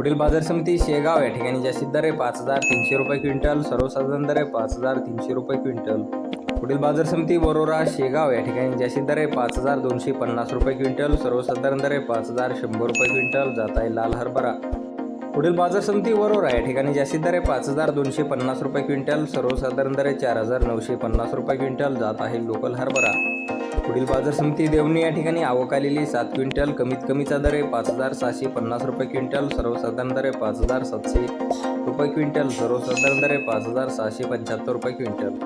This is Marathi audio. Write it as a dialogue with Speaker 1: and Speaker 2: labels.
Speaker 1: पुढील बाजार समिती शेगाव या ठिकाणी जास्तीत दर आहे पाच हजार तीनशे रुपये क्विंटल सर्वसाधारण दर आहे पाच हजार तीनशे रुपये क्विंटल. पुढील बाजार समिती वरोरा शेगाव या ठिकाणी जास्तीत दर आहे पाच हजार दोनशे पन्नास रुपये क्विंटल सर्वसाधारण दर आहे पाच हजार शंभर रुपये क्विंटल जात आहे लाल हरभरा. पुढील बाजार समिती वरोरा या ठिकाणी जास्तीत दर आहे पाच हजार दोनशे पन्नास रुपये क्विंटल सर्वसाधारण दर आहे चार हजार नऊशे पन्नास रुपये क्विंटल जात आहे लोकल हरभरा. पुढील बाजार समिती देवणी या ठिकाणी आवक आलेली सात क्विंटल कमीत कमीचा दर आहे पाच हजार सहाशे पन्नास रुपये क्विंटल सर्वसाधारण दर आहे पाच हजार सातशे रुपये क्विंटल सर्वसाधारण दर आहे पाच हजार सहाशे पंच्याहत्तर रुपये क्विंटल.